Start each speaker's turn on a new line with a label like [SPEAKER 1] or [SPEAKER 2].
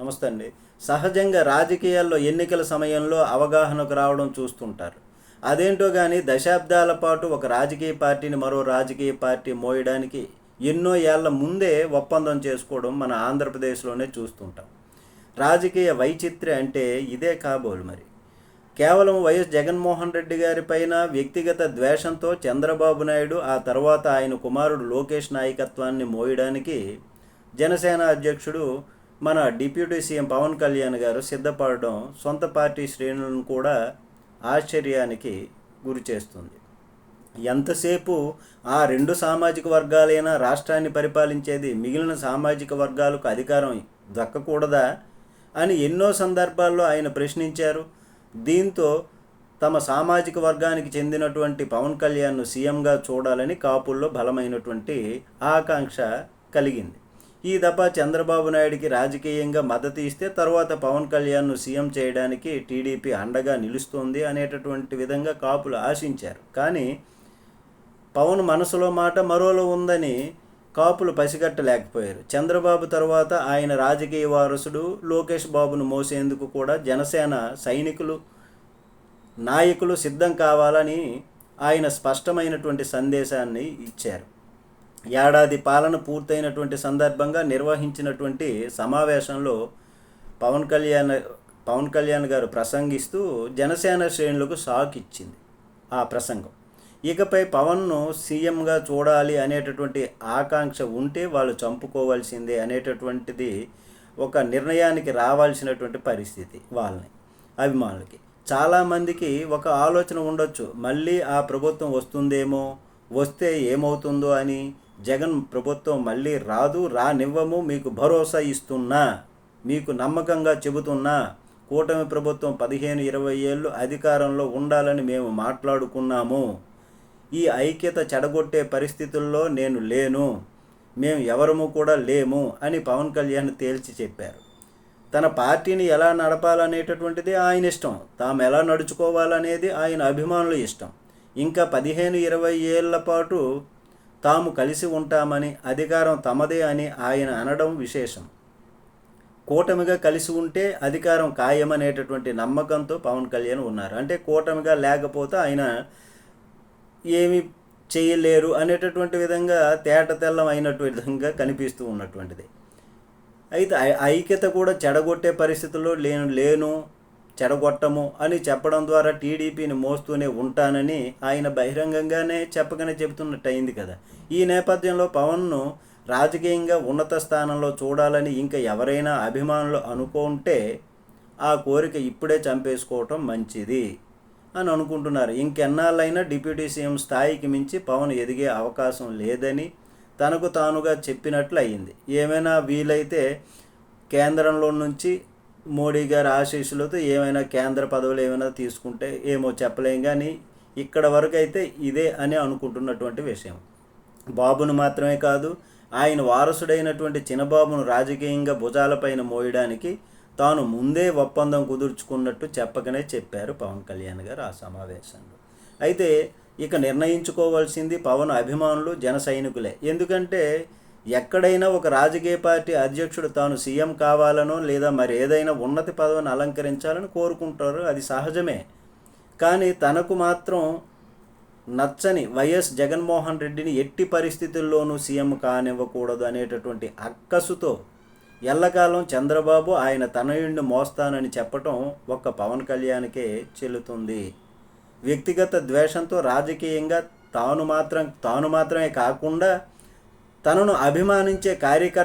[SPEAKER 1] నమస్తే అండి. సహజంగా రాజకీయాల్లో ఎన్నికల సమయంలో అవగాహనకు రావడం చూస్తుంటారు. అదేంటో కానీ దశాబ్దాల పాటు ఒక రాజకీయ పార్టీని మరో రాజకీయ పార్టీ మోయడానికి ఎన్నో ఏళ్ళ ముందే ఒప్పందం చేసుకోవడం మన ఆంధ్రప్రదేశ్లోనే చూస్తుంటాం. రాజకీయ వైచిత్ర్య అంటే ఇదే కాబోలు మరి. కేవలం వైఎస్ జగన్మోహన్ రెడ్డి గారి పైన వ్యక్తిగత ద్వేషంతో చంద్రబాబు నాయుడు ఆ తర్వాత ఆయన కుమారుడు లోకేష్ నాయకత్వాన్ని మోయడానికి జనసేన అధ్యక్షుడు మన డిప్యూటీ సీఎం పవన్ కళ్యాణ్ గారు సిద్ధపడడం సొంత పార్టీ శ్రేణులను కూడా ఆశ్చర్యానికి గురి చేస్తుంది. ఎంతసేపు ఆ రెండు సామాజిక వర్గాలైనా రాష్ట్రాన్ని పరిపాలించేది మిగిలిన సామాజిక వర్గాలకు అధికారం దక్కకూడదా అని ఎన్నో సందర్భాల్లో ఆయన ప్రశ్నించారు. దీంతో తమ సామాజిక వర్గానికి చెందినటువంటి పవన్ కళ్యాణ్ను సీఎంగా చూడాలని కాపుల్లో బలమైనటువంటి ఆకాంక్ష కలిగింది. ఈ దఫా చంద్రబాబు నాయుడికి రాజకీయంగా మద్దతు ఇస్తే తర్వాత పవన్ కళ్యాణ్ను సీఎం చేయడానికి టీడీపీ అండగా నిలుస్తుంది అనేటటువంటి విధంగా కాపులు ఆశించారు. కానీ పవన్ మనసులో మాట మరోలో ఉందని కాపులు పసిగట్టలేకపోయారు. చంద్రబాబు తర్వాత ఆయన రాజకీయ వారసుడు లోకేష్ బాబును మోసేందుకు కూడా జనసేన సైనికులు నాయకులు సిద్ధం కావాలని ఆయన స్పష్టమైనటువంటి సందేశాన్ని ఇచ్చారు. ఏడాది పాలన పూర్తయినటువంటి సందర్భంగా నిర్వహించినటువంటి సమావేశంలో పవన్ కళ్యాణ్ పవన్ కళ్యాణ్ గారు ప్రసంగిస్తూ జనసేన శ్రేణులకు షాక్ ఇచ్చింది ఆ ప్రసంగం. ఇకపై పవన్ను సీఎంగా చూడాలి అనేటటువంటి ఆకాంక్ష ఉంటే వాళ్ళు చంపుకోవాల్సిందే అనేటటువంటిది ఒక నిర్ణయానికి రావాల్సినటువంటి పరిస్థితి వాళ్ళని అభిమానులకి. చాలామందికి ఒక ఆలోచన ఉండొచ్చు మళ్ళీ ఆ ప్రభుత్వం వస్తుందేమో వస్తే ఏమవుతుందో అని జగన్ ప్రభుత్వం మళ్ళీ రాదు రానివ్వము మీకు భరోసా ఇస్తున్నా మీకు నమ్మకంగా చెబుతున్నా కూటమి ప్రభుత్వం పదిహేను ఇరవై ఏళ్ళు అధికారంలో ఉండాలని మేము మాట్లాడుకున్నాము. ఈ ఐక్యత చెడగొట్టే పరిస్థితుల్లో నేను లేను మేము ఎవరము కూడా లేము అని పవన్ కళ్యాణ్ తేల్చి చెప్పారు. తన పార్టీని ఎలా నడపాలనేటటువంటిది ఆయన ఇష్టం తాము ఎలా నడుచుకోవాలనేది ఆయన అభిమానుల ఇష్టం. ఇంకా పదిహేను ఇరవై ఏళ్ళ పాటు తాము కలిసి ఉంటామని అధికారం తమదే అని ఆయన అనడం విశేషం. కూటమిగా కలిసి ఉంటే అధికారం ఖాయమనేటటువంటి నమ్మకంతో పవన్ కళ్యాణ్ ఉన్నారు. అంటే కూటమిగా లేకపోతే ఆయన ఏమి చేయలేరు అనేటటువంటి విధంగా తేట తెల్లం అయినటువంటి విధంగా కనిపిస్తూ ఉన్నటువంటిది. అయితే ఐ- ఐక్యత కూడా చెడగొట్టే పరిస్థితుల్లో లేను లేను. చెడగొట్టము అని చెప్పడం ద్వారా టీడీపీని మోస్తూనే ఉంటానని ఆయన బహిరంగంగానే చెప్పగానే చెబుతున్నట్టు అయింది కదా. ఈ నేపథ్యంలో పవన్ను రాజకీయంగా ఉన్నత స్థానంలో చూడాలని ఇంకా ఎవరైనా అభిమానులు అనుకుంటే ఆ కోరిక ఇప్పుడే చంపేసుకోవటం మంచిది అని అనుకుంటున్నారు. ఇంకెన్నాళ్ళైనా డిప్యూటీ సీఎం స్థాయికి మించి పవన్ ఎదిగే అవకాశం లేదని తనకు తానుగా చెప్పినట్లు అయింది ఏమైనా వీలైతే కేంద్రంలో నుంచి మోడీ గారి ఆశీస్సులతో ఏమైనా కేంద్ర పదవులు ఏమైనా తీసుకుంటే ఏమో చెప్పలేం కానీ ఇక్కడ వరకు అయితే ఇదే అని అనుకుంటున్నటువంటి విషయం. బాబును మాత్రమే కాదు ఆయన వారసుడైనటువంటి చిన్నబాబును రాజకీయంగా భుజాలపైన మోయడానికి తాను ముందే ఒప్పందం కుదుర్చుకున్నట్టు చెప్పకనే చెప్పారు పవన్ కళ్యాణ్ గారు ఆ సమావేశంలో. అయితే ఇక నిర్ణయించుకోవాల్సింది పవన్ అభిమానులు జన సైనికులే. ఎందుకంటే ఎక్కడైనా ఒక రాజకీయ పార్టీ అధ్యక్షుడు తాను సీఎం కావాలనో లేదా మరి ఏదైనా ఉన్నతి పదవిని అలంకరించాలని కోరుకుంటారు అది సహజమే. కానీ తనకు మాత్రం నచ్చని వైఎస్ జగన్మోహన్ రెడ్డిని ఎట్టి పరిస్థితుల్లోనూ సీఎం కానివ్వకూడదు అనేటటువంటి అక్కసుతో ఎల్లకాలం చంద్రబాబు ఆయన తనయుడిని మోస్తానని చెప్పటం ఒక్క పవన్ కళ్యాణ్కే చెల్లుతుంది. వ్యక్తిగత ద్వేషంతో రాజకీయంగా తాను మాత్రం తాను మాత్రమే కాకుండా తనను అభిమానించే కార్యకర్త